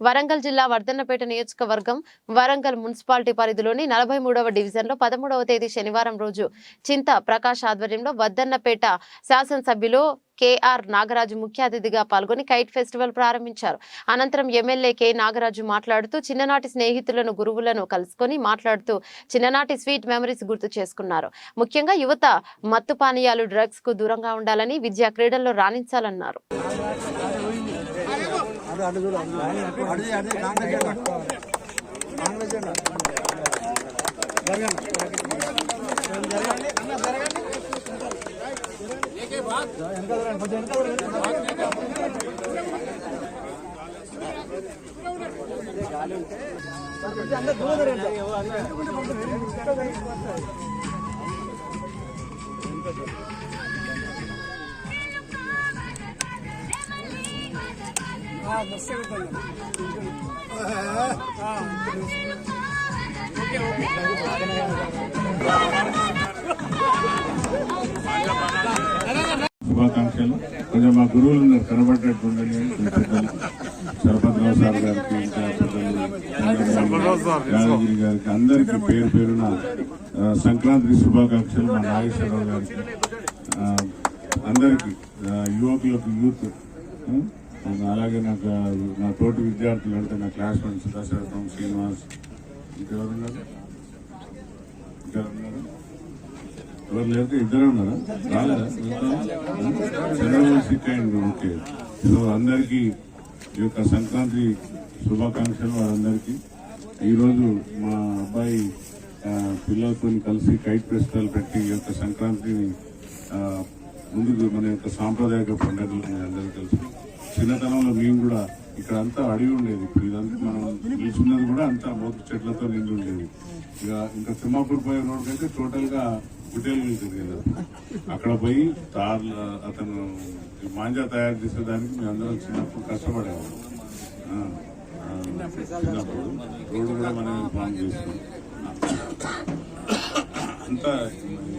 వరంగల్ జిల్లా వర్ధన్నపేట నియోజకవర్గం వరంగల్ మున్సిపాలిటీ పరిధిలోని నలభై మూడవ డివిజన్లో పదమూడవ తేదీ శనివారం రోజు చింత ప్రకాష్ ఆధ్వర్యంలో వర్ధన్నపేట శాసనసభ్యులు కేఆర్ నాగరాజు ముఖ్య అతిథిగా పాల్గొని కైట్ ఫెస్టివల్ ప్రారంభించారు. అనంతరం ఎమ్మెల్యే కె. నాగరాజు మాట్లాడుతూ చిన్ననాటి స్నేహితులను గురువులను కలుసుకొని మాట్లాడుతూ చిన్ననాటి స్వీట్ మెమరీస్ గుర్తు చేసుకున్నారు. ముఖ్యంగా యువత మత్తు పానీయాలు డ్రగ్స్కు దూరంగా ఉండాలని విద్యా క్రీడల్లో రాణించాలన్నారు. అడిది అడిది కాంగ్రెస్ జెండా కాంగ్రెస్ జెండా జరగండి జరగండి అన్న జరగండి వెనక జరగండి కొంచెం వెనక జరగండి. శుభాకాంక్షలు. కొంచెం మా గురువులు ఉన్నారు సరపతిరావు సార్ గారికి యాదగిరి గారికి అందరికీ పేరు పేరున సంక్రాంతి శుభాకాంక్షలు మా నాగేశ్వరరావు గారికి. అందరికీ యువకులకు యూత్ అలాగే నాకు నా తోటి విద్యార్థులు అంటే నా క్లాస్ ఫ్రెండ్స్ దశరథం శ్రీనివాస్ ఇంకెవరున్నారు ఇంకెవరున్నారు ఎవరు లేకపోతే ఇద్దరే ఉన్నారా? రాలేదా? చంద్రబాబు ఓకే. సో అందరికీ ఈ యొక్క సంక్రాంతి శుభాకాంక్షలు వారందరికీ ఈరోజు మా అబ్బాయి పిల్లలతో కలిసి కైట్ ఫెస్టివల్ పెట్టి ఈ యొక్క సంక్రాంతిని ముందుకు మన యొక్క సాంప్రదాయక పండుగలు అందరూ కలిసి చిన్నతనంలో మేము కూడా ఇక్కడ అంతా అడవి ఉండేది. ఇప్పుడు ఇదంతా మనం నిల్చున్నది కూడా అంతా మోతు చెట్లతో నిండి ఉండేది. ఇక ఇంకా తిమ్మాపూర్ పోయే రోడ్ అయితే టోటల్గా గుడ్డేలు వెళ్తుంది కదా. అక్కడ పోయి తార్లు అతను మాంజా తయారు చేసేదానికి మేము అందరం చిన్నప్పుడు కష్టపడేవాళ్ళం. చిన్నప్పుడు రోడ్డు కూడా మనం ప్లాన్ చేసుకున్నాం అంతా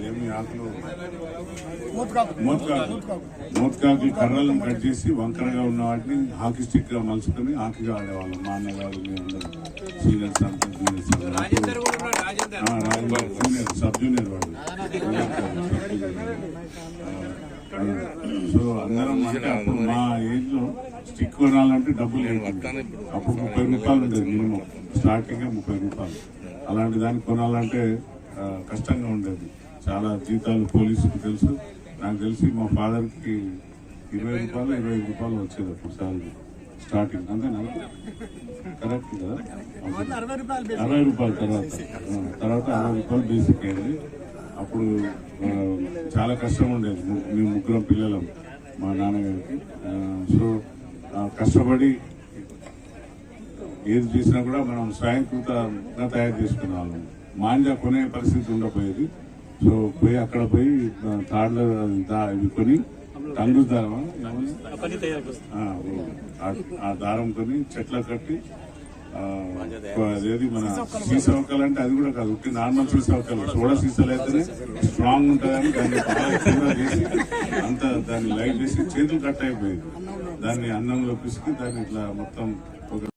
ఏమి ఆకులు మోత్కాకు మోత్కాకు కర్రలను కట్ చేసి వంకరగా ఉన్న వాటిని హాకీ స్టిక్గా మలుచుకొని హాకీగా ఆడేవాళ్ళం. మా అన్నగారు సీనియర్స్ అంతా జూనియర్స్ జూనియర్ సబ్. జూనియర్ వాడు. ఆ, సో అందరం అంటే అప్పుడు మా ఏజ్లో స్టిక్ కొనాలంటే డబ్బులు అప్పుడు ముప్పై రూపాయలు ఉండేది మినిమం. స్టార్టింగ్ ముప్పై రూపాయలు. అలాంటి దాన్ని కొనాలంటే కష్టంగా ఉండేది. చాలా జీతాలు పోలీసుకు తెలుసు. నాకు తెలిసి మా ఫాదర్కి ఇరవై రూపాయలు ఇరవై ఐదు రూపాయలు వచ్చేది అప్పుడు సాలరీ. స్టార్టింగ్ అంతేనా కరెక్ట్ కదా? అరవై రూపాయలు తర్వాత. తర్వాత అరవై రూపాయలు బేసిక్ అయింది. అప్పుడు చాలా కష్టం ఉండేది. మేము ముగ్గురం పిల్లలం మా నాన్నగారికి. సో కష్టపడి ఏది చేసినా కూడా మనం స్వయంకృతంగా తయారు చేసుకునే వాళ్ళం. మాంజా కొనే పరిస్థితి ఉండకపోయేది సో పోయి అక్కడ పోయి ఇవి కొని టంగు దారం ఆ, ఓ. ఆ- ఆ దారం కొని చెట్ల కట్టి ఆ, అదేది మన సీసవకాలు అంటే అది కూడా కాదు. ఉట్టి నార్మల్ సీసవకాలు సోడా సీసాలు అయితేనే స్ట్రాంగ్ ఉంటుందని దాన్ని బాగా చేసి అంత దాన్ని లైట్ చేసి చేతులు కట్ అయిపోయేది. దాన్ని అన్నంలో పిసికి దాన్ని ఇట్లా మొత్తం ఒక